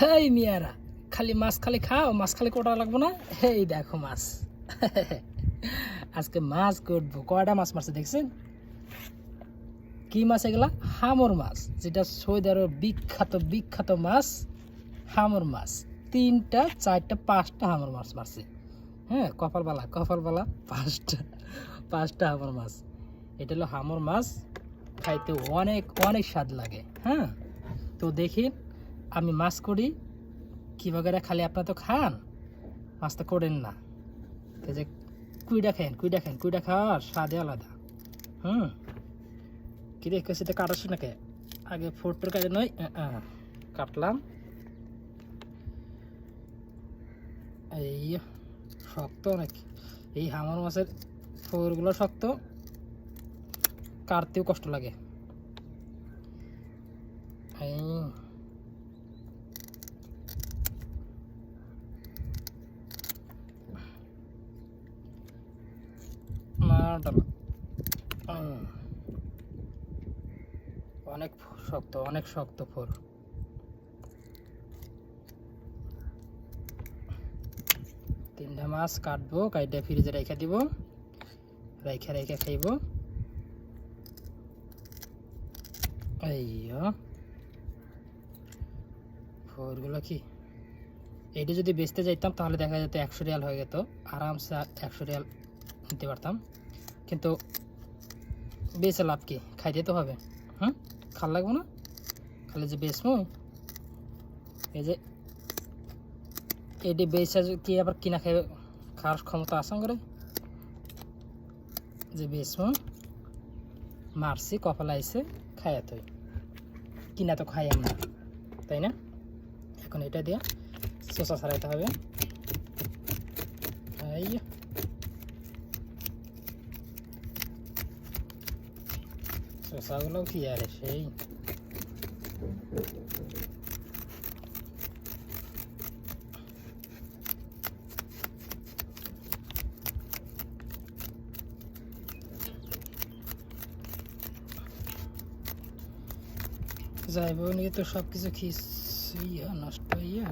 হেই মিয়ারা, খালি মাছ খালি খাও, মাছ খালি কোটা লাগবো না? এই দেখো মাছ। আজকে মাছ করব কয়টা মাছ মারছে দেখছেন? কি মাছ এগুলা? হামর মাছ, যেটা সৌদি বিখ্যাত বিখ্যাত মাছ। হামর মাছ। তিনটা, চারটা, পাঁচটা হামর মাছ মারছে। হ্যাঁ কপালবালা কপালবালা, পাঁচটা পাঁচটা হামর মাছ। এটা হলো হামর মাছ। খাইতে অনেক অনেক স্বাদ লাগে। হ্যাঁ? তো দেখি আমি মাছ করি কীভাবে খালি আপনারা তো খান? মাছ তো করেন না। তো যে কুইডা খান কুইডা খান কুইডা খাওয়ার স্বাদে আলাদা। হুম? কি কেসে তো কাটাস নাকি আগে ফোরটোর কাজে নয় কাটলাম। এই শক্ত অনেক এই হামর মাছের ফোরগুলো শক্ত, কাটতেও কষ্ট লাগে এই হুম। অনেক শক্ত অনেক শক্ত ফোর। তিনটা মাছ কাটবো ফ্রিজে রেখে দিব। রেখে রেখে খাইব। ফোরগুলো কি? এইটা যদি বেচতে যাইতাম তাহলে দেখা যেত একশো রিয়াল হয়ে যেত আরামসে একশো রিয়াল নিতে পারতাম। কিন্তু বেচে লাভ কি? খাইতে তো হবে। হুম? খাল লাগবো না? খালি যে বেচমো এই যে এটি বেচা কি আবার কিনা খাই খাওয়ার ক্ষমতা আসাম করে যে বেচমো মারছি, কপাল আইসে খাইয়া তুই কিনা তো খাই আমরা তাই না? এখন এটা দিয়ে শোষা ছাড়াইতে হবে। শসাগুলো কি আরে সেই যাইব নিয়ে তো সব কিছু খিস ইয়া নষ্ট হইয়া